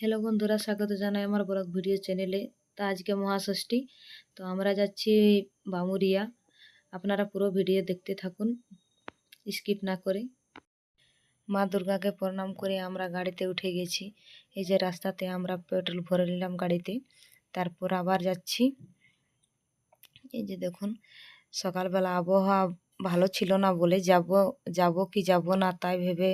Hello বন্ধুরা, স্বাগত জানাই আমার ব্লগ ভিডিও চ্যানেলে তো আজকে মহাষষ্ঠী, তো আমরা যাচ্ছি বামুরিয়া। আপনারা পুরো ভিডিও দেখতে থাকুন স্কিপ না করে। মা দুর্গাকে প্রণাম করে আমরা গাড়িতে উঠে গেছি। এই যে রাস্তাতে আমরা পেট্রোল ভরে নিলাম গাড়িতে, তারপর আবার যাচ্ছি। এই যে দেখুন, সকালবেলা আবহাওয়া ভালো ছিল না বলে যাব যাব কি যাব না তাই ভেবে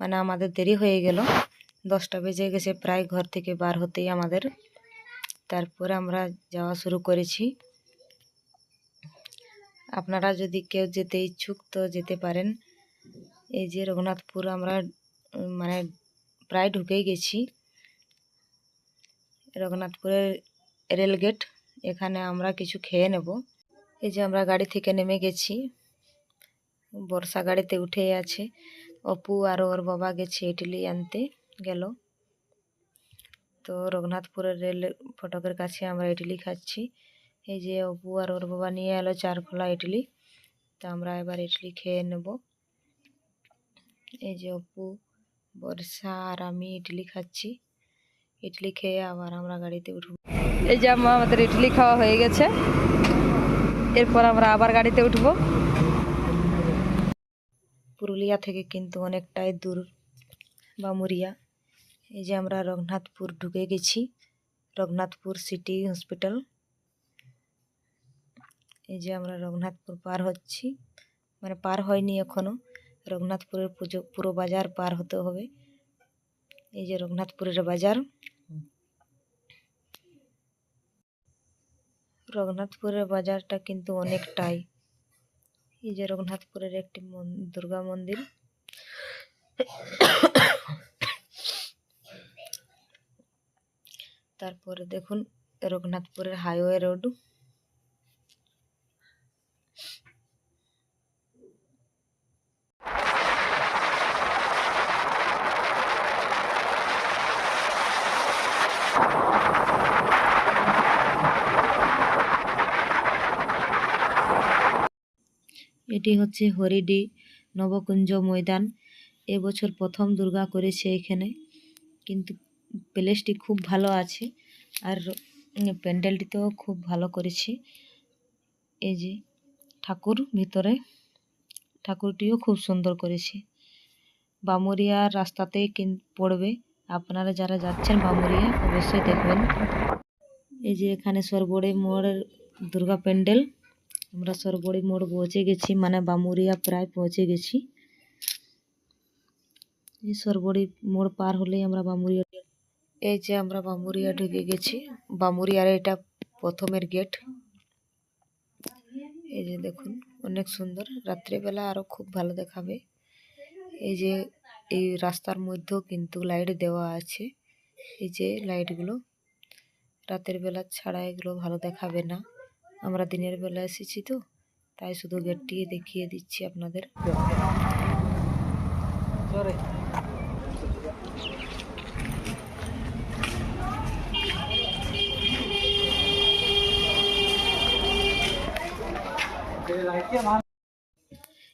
মানে আমাদের দেরি হয়ে গেল। দশটা বেজে গেছে, প্রায় ঘর থেকে বার হতেই আমাদের। তারপরে আমরা যাওয়া শুরু করেছি। আপনারা যদি কেউ যেতে ইচ্ছুক তো যেতে পারেন। এই যে রঘুনাথপুর আমরা মানে প্রায় ঢুকেই গেছি। রঘুনাথপুরের রেলগেট এখানে আমরা কিছু খেয়ে নেব। এই যে আমরা গাড়ি থেকে নেমে গেছি। বর্ষা গাড়িতে উঠে আছে। অপু আর ওর বাবা গেছে ইডলি আনতে। গেল। তো রঘুনাথপুরের রেল ফটকের কাছে আমরা ইডলি খাচ্ছি। এই যে অপু আর ওর বাবা নিয়ে এলো চার খোলা ইডলি। তো আমরা এবার ইডলি খেয়ে নেব। এই যে অপু বর্ষা আর আমি ইডলি খাচ্ছি। ইডলি খেয়ে আবার আমরা গাড়িতে উঠব। এই যে আমা- আমাদের ইডলি খাওয়া হয়ে গেছে। এরপর আমরা আবার গাড়িতে উঠব। পুরুলিয়া থেকে কিন্তু অনেকটাই দূর বামুরিয়া এই যে আমরা রঘুনাথপুর ঢুকে গেছি। Raghunathpur city hospital. এই যে আমরা রঘুনাথপুর পার হচ্ছি। মানে পার হয়নি এখনও। রঘুনাথপুরের পুজো, পুরো বাজার পার হতে হবে। এই যে রঘুনাথপুরের বাজার। রঘুনাথপুরের বাজারটা কিন্তু অনেকটাই। এই যে রঘুনাথপুরের একটি দুর্গা মন্দির। তারপরে দেখুন, রঘুনাথপুরের হাইওয়ে রোড এটি হচ্ছে হরিডি নবকুঞ্জ ময়দান। এবছর প্রথম দুর্গা করেছে এখানে। কিন্তু প্লেসটি খুব ভালো আছে। আর প্যান্ডেলটিতেও খুব ভালো করেছে। এই যে ঠাকুর ভিতরে, ঠাকুরটিও খুব সুন্দর করেছে। বামুরিয়া কিন, পড়বে। আপনারা যারা যাচ্ছেন বামুরিয়া, অবশ্যই দেখবেন। এই যে এখানে সরবড়ি মোড়ের দুর্গা প্যান্ডেল। আমরা সরবড়ি মোড় পৌঁছে গেছি মানে বামুরিয়া প্রায় পৌঁছে গেছি। এই সরবড়ি মোড় পার হলেই আমরা বামুরিয়া এই যে আমরা বামুরিয়া ঢুকে গেছি। বামুরিয়ার এটা প্রথমের গেট। এই যে দেখুন, অনেক সুন্দর। রাত্রেবেলা আরও খুব ভালো দেখাবে। এই যে এই রাস্তার মধ্যেও কিন্তু লাইট দেওয়া আছে। এই যে লাইটগুলো। রাতের বেলা ছাড়া এগুলো ভালো দেখাবে না। আমরা দিনের বেলা এসেছি তো, তাই শুধু গেটটি দেখিয়ে দিচ্ছি আপনাদের।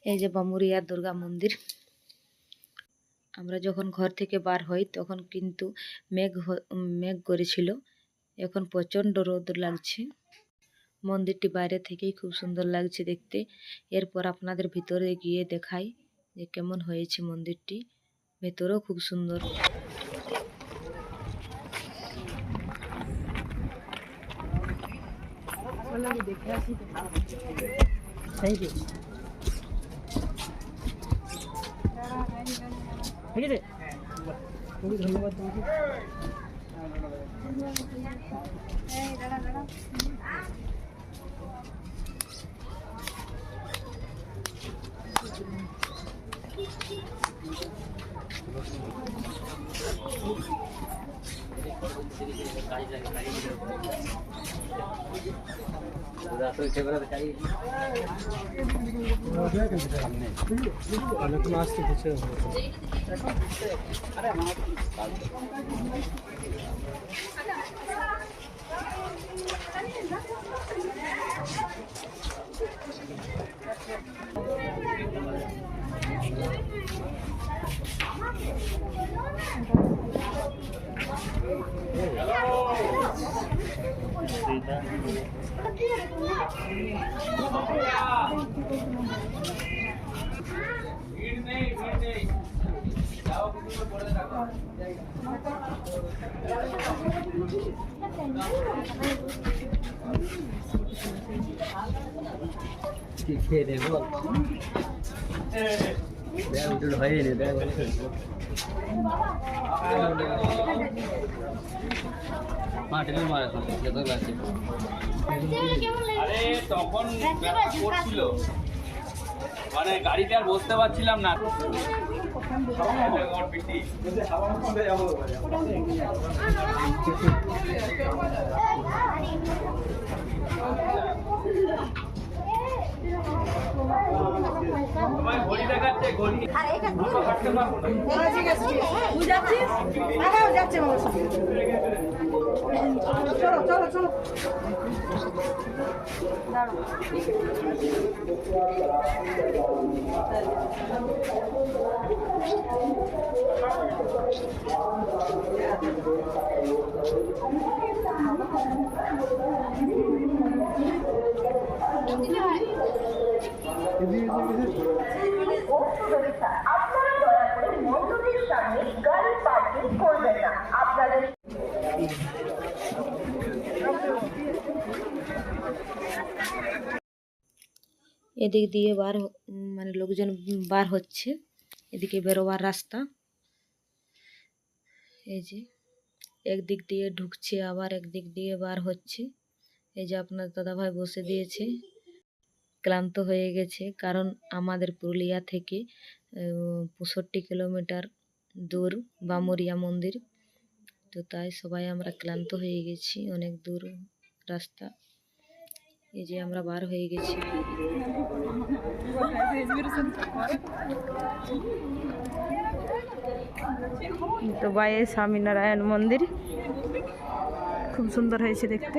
এই যে বামুরিয়া দুর্গা মন্দির। আমরা যখন ঘর থেকে বার হই, তখন কিন্তু মেঘ মেঘ করেছিল। এখন প্রচণ্ড রোদ লাগছে। মন্দিরটি বাইরে থেকেই খুব সুন্দর লাগছে দেখতে। এরপর আপনাদের ভিতরে গিয়ে দেখাই যে কেমন হয়েছে মন্দিরটি। ভেতরেও খুব সুন্দর। দেখে আসি Thank you. Hey, hey, hey, hey, অনেক মাছ তো কিছু Thank you. কি খেয়ে দেবো আরে তখন করছিল। মানে গাড়িতে আর বসতে পারছিলাম না। ঘড়ি। দেখাচ্ছে ঘড়ি হাঁটতে পারব এদিক দিয়ে বার মানে লোকজন বার হচ্ছে। এদিকে বেরোবার রাস্তা। এই যে একদিক দিয়ে ঢুকছে, আবার একদিক দিয়ে বার হচ্ছে। এই যে আপনার দাদাভাই বসে দিয়েছে। ক্লান্ত হয়ে গেছে। কারণ আমাদের পুরুলিয়া থেকে পঁয়ষট্টি কিলোমিটার দূর বামুরিয়া মন্দির। তো তাই সবাই আমরা ক্লান্ত হয়ে গেছি, অনেক দূর রাস্তা। এই যে আমরা বার হয়ে গেছি। তো বাইরে স্বামীনারায়ণ মন্দির। খুব সুন্দর হয়েছে দেখতে।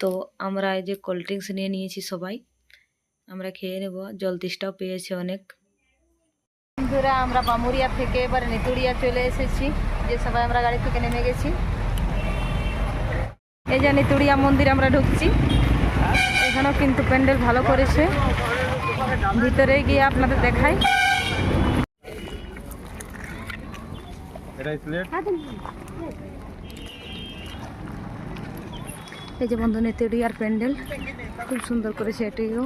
তো আমরা এই যে কোল্ড ড্রিঙ্কস নিয়ে নিয়েছি সবাই আমরা খেয়ে নেব জল তেষ্টাও পেয়েছে অনেক। বন্ধুরা আমরা বামুরিয়া থেকে এবার নেতুড়িয়া চলে এসেছি যে সবাই আমরা গাড়ি থেকে নেমে গেছি। এই যে নেতুড়িয়া মন্দির আমরা ঢুকছি এখানেও কিন্তু প্যান্ডেল ভালো করেছে। ভিতরে গিয়ে আপনাদের দেখাই। এই যে বন্ধু নেতুড়িয়ার প্যান্ডেল, খুব সুন্দর করেছে এটিও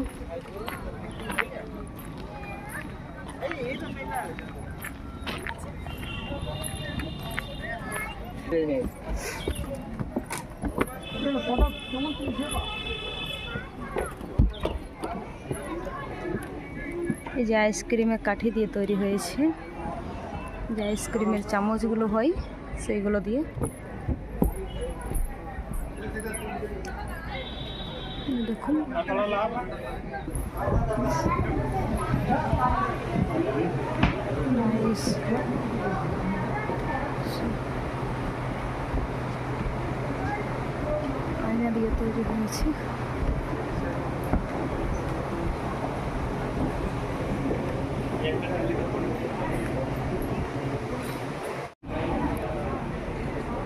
এই যে আইসক্রিমের কাঠি দিয়ে তৈরি হয়েছে। যে আইসক্রিমের চামচগুলো হয়, সেইগুলো দিয়ে। দেখুন. আয়না দিয়ে তৈরি হয়েছে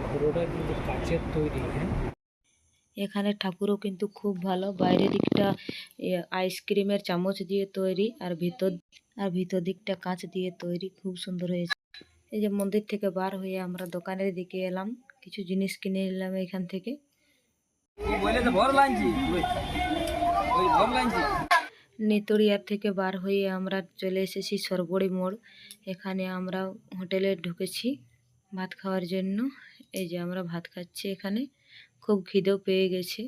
পুরোটা কিন্তু কাচের তৈরি হ্যাঁ? এখানে ঠাকুরও কিন্তু খুব ভালো। বাইরের দিকটা আইসক্রিমের চামচ দিয়ে তৈরি আর ভিতর আর ভিতর দিকটা কাঁচ দিয়ে তৈরি। খুব সুন্দর হয়েছে। এই যে মন্দির থেকে বার হয়ে আমরা দোকানের দিকে এলাম। কিছু জিনিস কিনে নিলাম এখান থেকে। নেতড়িয়ার থেকে বার হয়ে আমরা চলে এসেছি সরবড়ি মোড়। এখানে আমরা হোটেলে ঢুকেছি ভাত খাওয়ার জন্য। এই যে আমরা ভাত খাচ্ছি এখানে। খুব খিদেও পেয়ে গেছে।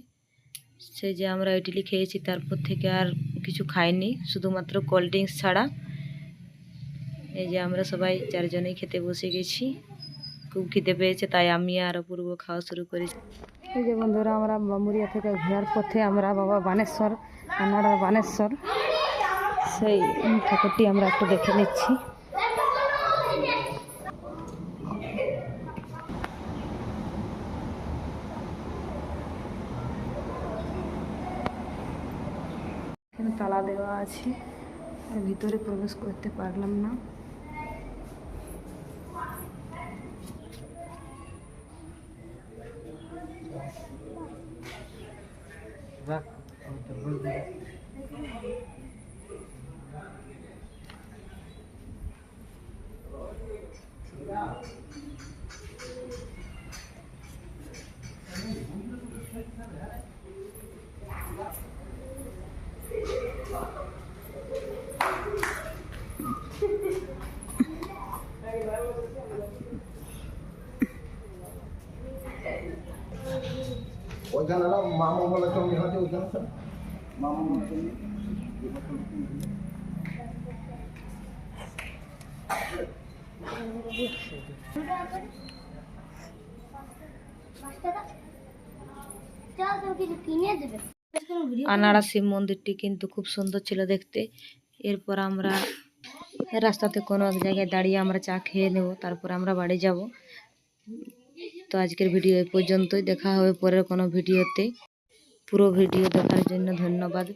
সেই যে আমরা ইডলি খেয়েছি তারপর থেকে আর কিছু খাইনি, শুধুমাত্র কোল্ড ড্রিঙ্কস ছাড়া। এই যে আমরা সবাই চারজনেই খেতে বসে গেছি। খুব খিদে পেয়েছে, তাই আমি আর অপূর্ব খাওয়া শুরু করেছি। এই যে বন্ধুরা, আমরা বামুরিয়া থেকে ঘোরার পথে আমরা বাবা বানেশ্বর আনাড়া বানেশ্বর। সেই ঠাকুরটি আমরা একটু দেখে নিচ্ছি এখানে তালা দেওয়া আছে। ভিতরে প্রবেশ করতে পারলাম না। ওইখানে আনাড়া শিব মন্দিরটি কিন্তু খুব সুন্দর ছিল দেখতে। এরপর আমরা রাস্তাতে কোনো এক জায়গায় দাঁড়িয়ে আমরা চা খেয়ে নেব, তারপর আমরা বাড়ি যাব। তো আজকের ভিডিও এই পর্যন্তই, দেখা হবে পরের কোনো ভিডিওতে। পুরো ভিডিও দেখার জন্য ধন্যবাদ।